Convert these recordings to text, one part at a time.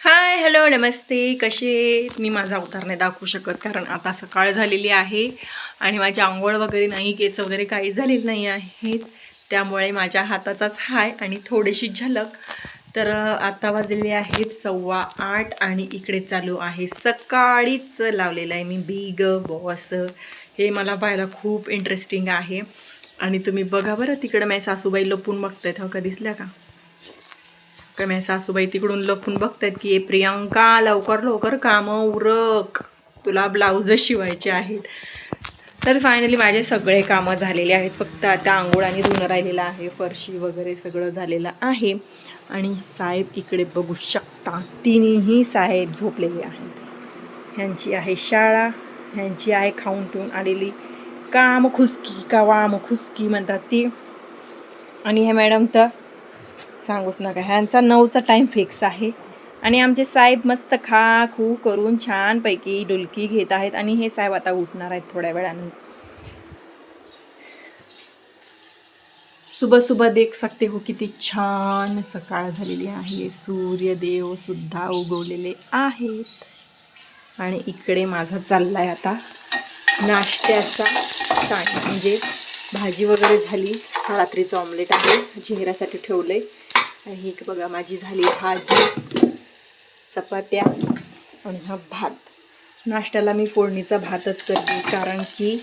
Hi hello नमस्ते. कसे मी माझा अवतार नाही दाखवू शकत कारण आता सकाळ झालेली आहे आणि माझी आंघोळ वगैरे नाही केस वगैरे काही झालेले नाही आहेत. त्यामुळे माझ्या हाताचाच हाय आणि थोडीशी झलक. तर आता वाजलेले आहेत सव्वा आठ आणि इकडे चालू आहे. सकाळीच लावलेलं आहे मी बिग बॉस. हे मला पाहायला खूप इंटरेस्टिंग आहे. आणि तुम्ही बघा बरं तिकडं माझ्या सासूबाई लपून बघतायत हो का दिसल्या का? तर माझ्या सासूबाई तिकडून लपून बघतात की प्रियांका लवकर लवकर कामं उरक. तुला ब्लाऊज शिवायचे आहेत. तर फायनली माझे सगळे कामं झालेले आहेत. फक्त आता आंघोळ आणि धुणं राहिलेलं आहे. फरशी वगैरे सगळं झालेलं आहे. आणि साहेब इकडे बघू शकता तिन्ही साहेब झोपलेले आहेत. ह्यांची आहे शाळा ह्यांची आहे खाऊन पिऊन आलेली काम खुसकी का वाम खुसकी म्हणतात ती. आणि हे मॅडम तर सांगूच नका. ह्यांचा नऊचा टाईम फिक्स आहे. आणि आमचे साहेब मस्त खा खू करून छानपैकी डुलकी घेत आहेत आणि हे साहेब आता उठणार आहेत थोड्या वेळाने. सुबह सुबह देख सकते हो किती छान सकाळ झालेली आहे. सूर्यदेव सुद्धा उगवलेले आहेत. आणि इकडे माझा चाललाय आता नाश्त्याचा टाईम म्हणजे भाजी वगैरे झाली. रात्रीचं ऑमलेट आहे. चेहऱ्यासाठी ठेवलंय. आहे ही बघा माझी झाली भाजी चपात्या आणि हा भात. नाश्त्याला मी फोडणीचा भातच करते कारण की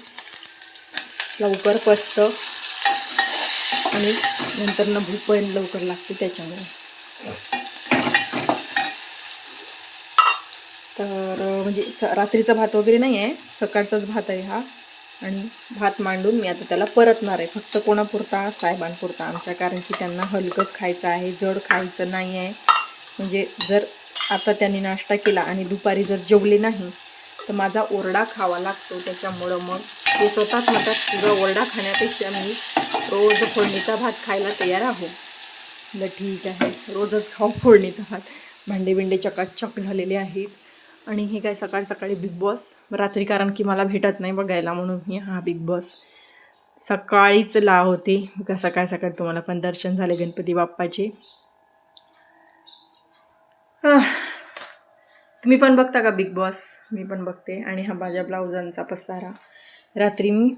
लवकर पचतं आणि नंतर न भूक पण लवकर लागते त्याच्यामुळे. तर म्हणजे स रात्रीचा भात वगैरे नाही आहे सकाळचाच भात आहे हा. आणि भात मांडून मी आता त्याला परतणार आहे. फक्त कोणापुरता साहेबांपुरता आमच्या कारण की त्यांना हलकंच खायचं आहे जड खायचं नाही आहे. म्हणजे जर आता त्यांनी नाश्ता केला आणि दुपारी जर जेवले नाही तर माझा ओरडा खावा लागतो. त्याच्यामुळं मग ते स्वतःच माझा तुझा ओरडा खाण्यापेक्षा मी रोज फोडणीचा भात खायला तयार आहो. म्हटलं ठीक आहे. रोजच खाऊ फोडणीचा भात. भांडे बिंडे चकाचक झालेले आहेत. आणि हे काय सकाळ सकाळी बिग बॉस. रात्री कारण की मला भेटत नाही बघायला म्हणून मी हा बिग बॉस. सकाळीच ला होते. का सकाळ सकाळी तुम्हाला पण दर्शन झाले गणपती बाप्पाचे. तुम्ही पण बघता का बिग बॉस? मी पण बघते. आणि हा माझ्या ब्लाऊजांचा पसारा. रात्री मी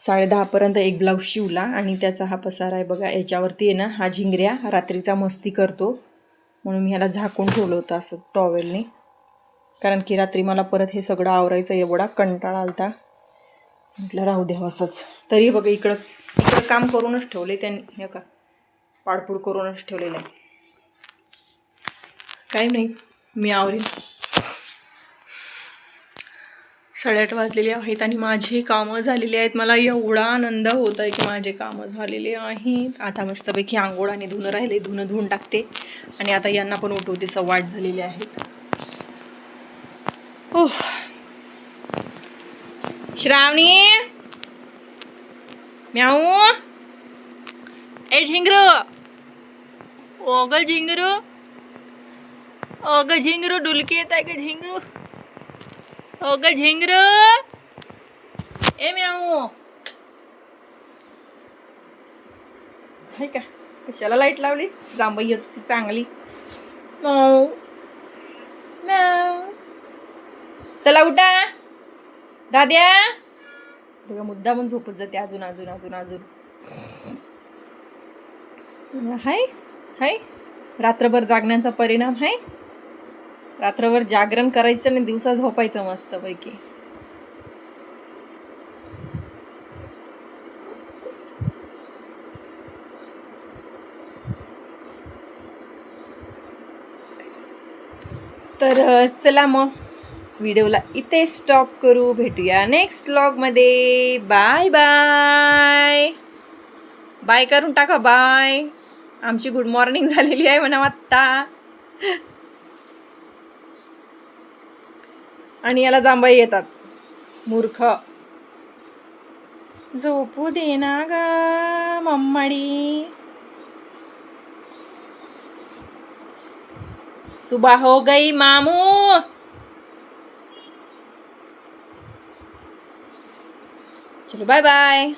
साडेदहापर्यंत एक ब्लाऊज शिवला आणि त्याचा हा पसारा आहे बघा याच्यावरती आहे ना हा झिंगऱ्या रात्रीचा मस्ती करतो. म्हणून मी ह्याला झाकून ठेवलं होतं असं टॉवेलने कारण की रात्री मला परत हे सगळं आवरायचं एवढा कंटाळा आलता. म्हटलं राहू द्या असंच. तरी बघा इकडं इकडं काम करूनच ठेवले त्यांनी हे का? पाडपूड करूनच ठेवलेलं आहे. काही नाही मी आवरीन. साडेआठ वाजलेले आहेत आणि माझे कामं झालेली आहेत. मला एवढा आनंद होत आहे की माझे कामं झालेले आहेत. आता मस्तपैकी आंघोळ आणि धुणं राहिले. धुणं धुवून टाकते. आणि आता यांना पण उठवते सव्वाट झालेले आहेत. उफ. श्रावणी. म्याऊ. ए झिंगरू. ओ ग झिंगरू. ओ ग झिंगरू डुलकी येत आहे ग झिंगरू? ओ ग झिंगरू. ए म्याऊ. हाय का? कशाला लाइट लावलीस? जांभई येत होती चांगली म्याऊ म्याऊ चला उठा. दाद्या. बघा मुद्दा पण झोपत जाते अजून अजून अजून अजून. हाय हाय. रात्रभर जागण्याचा परिणाम हाय. रात्रभर जागरण करायचं आणि दिवसा झोपायचं मस्त पैकी तर चला मग. व्हिडिओला इथे स्टॉप करू. भेटूया नेक्स्ट ब्लॉगमध्ये बाय बाय बाय करून टाका बाय आमची गुड मॉर्निंग झालेली आहे म्हणा आत्ता. आणि याला जांभई येतात. मूर्ख. झोपू दे ना ग मम्माडी. सुबह हो गई मामू. चलो बाय बाय